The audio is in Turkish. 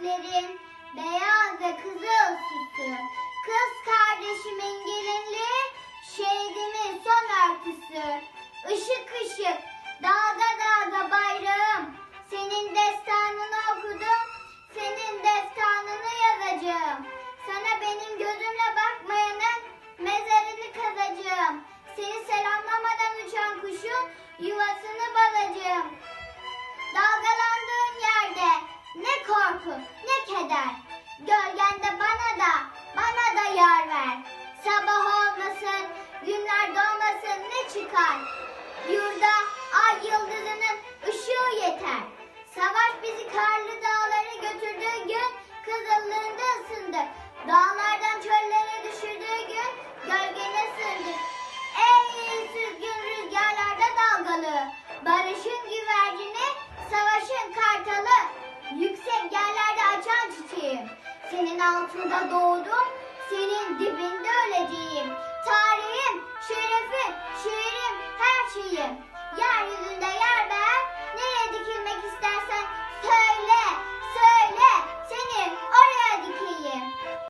Güneşin beyaz ve kızıl süsü. Kız kardeşimin gelinliği, şehidimin son örtüsü. Işık ışık, dağda dağda bayrağım. Senin destanını okudum, senin destanını yazacağım. Sana benim gözümle bakmayanın mezarını kazacağım. Seni selamlamadan uçan kuşun yuvasını balacağım. bakın ne keder. Gölgende baş ayağının altında doğdum, senin dibinde öleceğim. Tarihim, şerefim, şiirim, her şeyim. Yeryüzünde